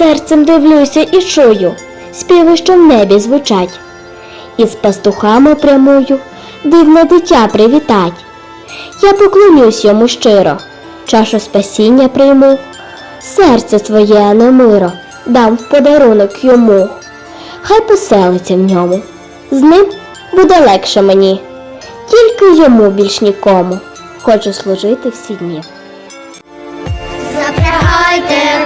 Серцем дивлюся і чую, співи, що в небі звучать. І з пастухами прямую, дивне дитя привітать. Я поклонюсь йому щиро, чашу спасіння прийму, серце своє, а не миро, дам в подарунок йому. Хай поселиться в ньому, з ним буде легше мені, тільки йому більш нікому. Хочу служити всі дні. Запрягайте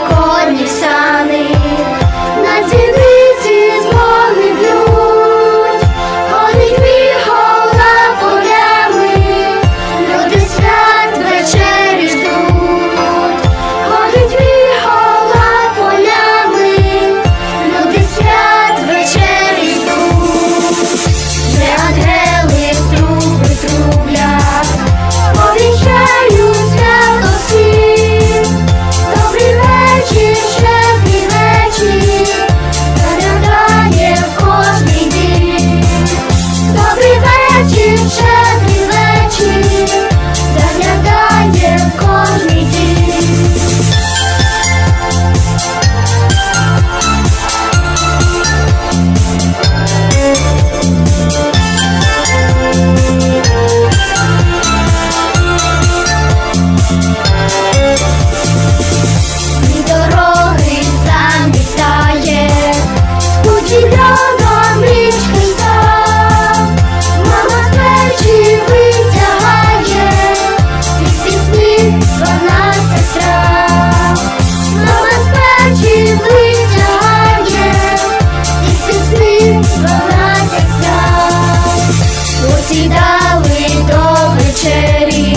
засідали до вечері,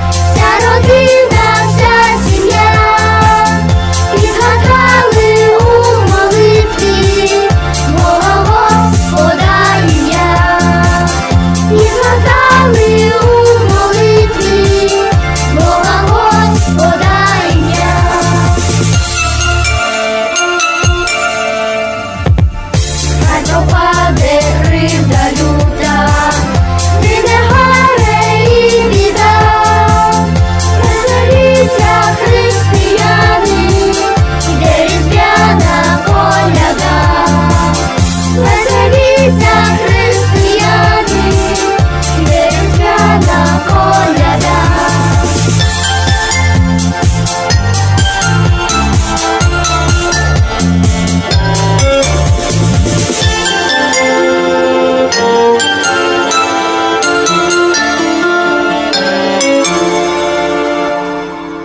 вся родина, вся сім'я, і згадали у молитві мого Господа ім'я, і згадали у молитві мого Господа ім'я. Хай пропаде кривда